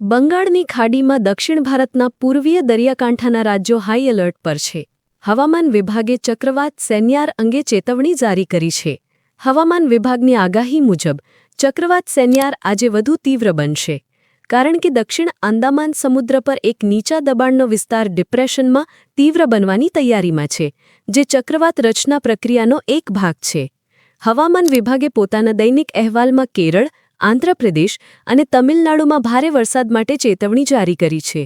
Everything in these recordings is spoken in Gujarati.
બંગાળની ખાડીમાં દક્ષિણ ભારતના પૂર્વીય દરિયાકાંઠાના રાજ્યો હાઈ એલર્ટ પર છે. હવામાન વિભાગે ચક્રવાત સેન્યાર અંગે ચેતવણી જારી કરી છે. હવામાન વિભાગની આગાહી મુજબ, ચક્રવાત સેન્યાર આજે વધુ તીવ્ર બનશે. કારણ કે દક્ષિણ આંદામાન સમુદ્ર પર એક નીચા દબાણનો વિસ્તાર ડિપ્રેશનમાં તીવ્ર બનવાની તૈયારીમાં છે, જે ચક્રવાત રચના પ્રક્રિયાનો એક ભાગ છે. હવામાન વિભાગે પોતાના દૈનિક અહેવાલમાં કેરળ આંધ્રપ્રદેશ અને તમિલનાડુમાં ભારે વરસાદ માટે ચેતવણી જારી કરી છે.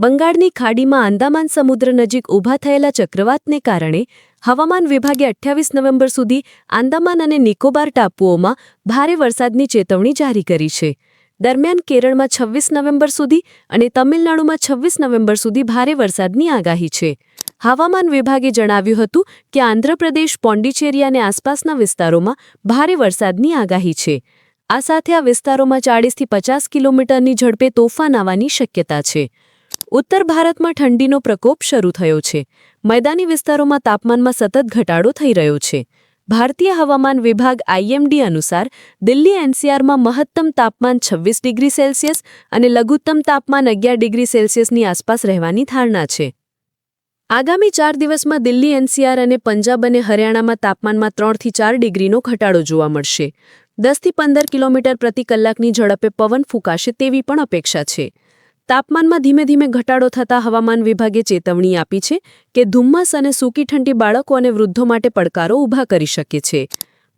બંગાળની ખાડીમાં આંદામાન સમુદ્ર નજીક ઊભા થયેલા ચક્રવાતને કારણે હવામાન વિભાગે અઠ્યાવીસ નવેમ્બર સુધી આંદામાન અને નિકોબાર ટાપુઓમાં ભારે વરસાદની ચેતવણી જારી કરી છે. દરમિયાન કેરળમાં છવ્વીસ નવેમ્બર સુધી અને તમિલનાડુમાં છવ્વીસ નવેમ્બર સુધી ભારે વરસાદની આગાહી છે. હવામાન વિભાગે જણાવ્યું હતું કે આંધ્રપ્રદેશ, પોંડિચેરી અને આસપાસના વિસ્તારોમાં ભારે વરસાદની આગાહી છે. આ સાથે આ વિસ્તારોમાં ચાળીસથી પચાસ કિલોમીટરની ઝડપે તોફાન આવવાની શક્યતા છે. ઉત્તર ભારતમાં ઠંડીનો પ્રકોપ શરૂ થયો છે. મેદાની વિસ્તારોમાં તાપમાનમાં સતત ઘટાડો થઈ રહ્યો છે. ભારતીય હવામાન વિભાગ આઈએમડી અનુસાર, દિલ્હી એનસીઆરમાં મહત્તમ તાપમાન છવ્વીસ ડિગ્રી સેલ્સિયસ અને લઘુત્તમ તાપમાન અગિયાર ડિગ્રી સેલ્સિયસની આસપાસ રહેવાની ધારણા છે. આગામી ચાર દિવસમાં દિલ્હી એનસીઆર અને પંજાબ અને હરિયાણામાં તાપમાનમાં ત્રણથી ચાર ડિગ્રીનો ઘટાડો જોવા મળશે. દસથી પંદર કિલોમીટર પ્રતિ કલાકની ઝડપે પવન ફૂંકાશે તેવી પણ અપેક્ષા છે. તાપમાનમાં ધીમે ધીમે ઘટાડો થતાં હવામાન વિભાગે ચેતવણી આપી છે કે ધુમ્મસ અને સૂકી ઠંડી બાળકો અને વૃદ્ધો માટે પડકારો ઊભા કરી શકે છે.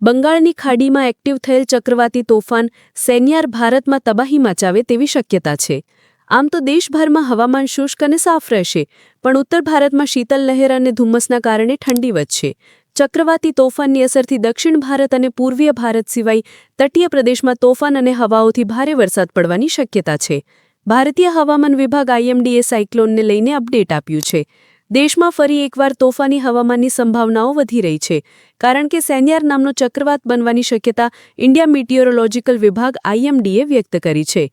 બંગાળની ખાડીમાં એક્ટિવ થયેલ ચક્રવાતી તોફાન સેન્યાર ભારતમાં તબાહી મચાવે તેવી શક્યતા છે. આમ તો દેશભરમાં હવામાન શુષ્ક અને સાફ રહેશે, પણ ઉત્તર ભારતમાં શીતલ લહેર અને ધુમ્મસના કારણે ઠંડી વધશે. ચક્રવાતી તોફાનની અસરથી દક્ષિણ ભારત અને પૂર્વીય ભારત સિવાય તટીય પ્રદેશમાં તોફાન અને હવાઓથી ભારે વરસાદ પડવાની શક્યતા છે. ભારતીય હવામાન વિભાગ આઈએમડીએ સાયક્લોનને લઈને અપડેટ આપ્યું છે. દેશમાં ફરી એકવાર તોફાની હવામાનની સંભાવનાઓ વધી રહી છે, કારણ કે સેન્યાર નામનો ચક્રવાત બનવાની શક્યતા ઇન્ડિયા મિટિયોરોલોજીકલ વિભાગ આઈએમડીએ વ્યક્ત કરી છે.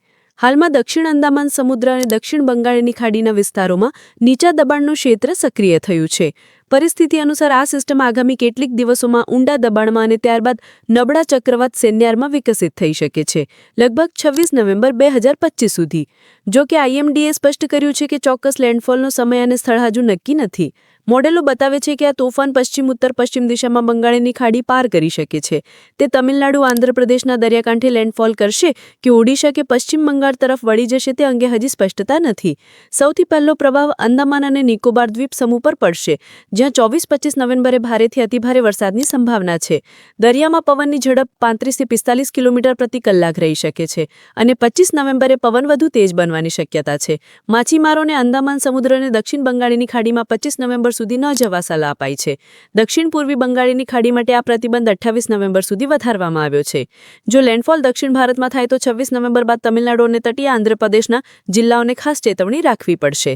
હાલમાં દક્ષિણ અંદામાન સમુદ્ર અને દક્ષિણ બંગાળની ખાડીના વિસ્તારોમાં નીચા દબાણનું ક્ષેત્ર સક્રિય થયું છે. પરિસ્થિતિ અનુસાર આ સિસ્ટમ આગામી કેટલીક દિવસોમાં ઊંડા દબાણમાં અને ત્યારબાદ નબળા ચક્રવાત સેન્યારમાં વિકસિત થઈ શકે છે. લગભગ છવ્વીસ નવેમ્બર બે હજાર પચીસ સુધી. જો કે આઈએમડીએ સ્પષ્ટ કર્યું છે કે ચોક્કસ લેન્ડફોલનો સમય અને સ્થળ હજુ નક્કી નથી. મોડેલો બતાવે છે કે આ તોફાન પશ્ચિમ ઉત્તર પશ્ચિમ દિશામાં બંગાળની ખાડી પાર કરી શકે છે. તે તમિલનાડુ, આંધ્રપ્રદેશના દરિયાકાંઠે લેન્ડફોલ કરશે કે ઓડિશા કે પશ્ચિમ બંગાળ તરફ વળી જશે તે અંગે હજી સ્પષ્ટતા નથી. સૌથી પહેલો પ્રભાવ અંદામાન અને નિકોબાર દ્વીપ સમૂહ પર પડશે, જ્યાં ચોવીસ પચીસ નવેમ્બરે ભારેથી અતિભારે વરસાદની સંભાવના છે. દરિયામાં પવનની ઝડપ પાંત્રીસથી પિસ્તાલીસ કિલોમીટર પ્રતિ કલાક રહી શકે છે અને પચીસ નવેમ્બરે પવન વધુ તેજ બનવાની શક્યતા છે. માછીમારોને અંદામાન સમુદ્ર દક્ષિણ બંગાળની ખાડીમાં પચીસ નવેમ્બર સુધી ન જવા સલાહ અપાઈ છે. દક્ષિણ પૂર્વી બંગાળીની ખાડી માટે આ પ્રતિબંધ અઠ્ઠાવીસ નવેમ્બર સુધી વધારવામાં આવ્યો છે. જો લેન્ડફોલ દક્ષિણ ભારતમાં થાય તો છવ્વીસ નવેમ્બર બાદ તમિલનાડુ અને તટીય આંધ્રપ્રદેશના જિલ્લાઓને ખાસ ચેતવણી રાખવી પડશે.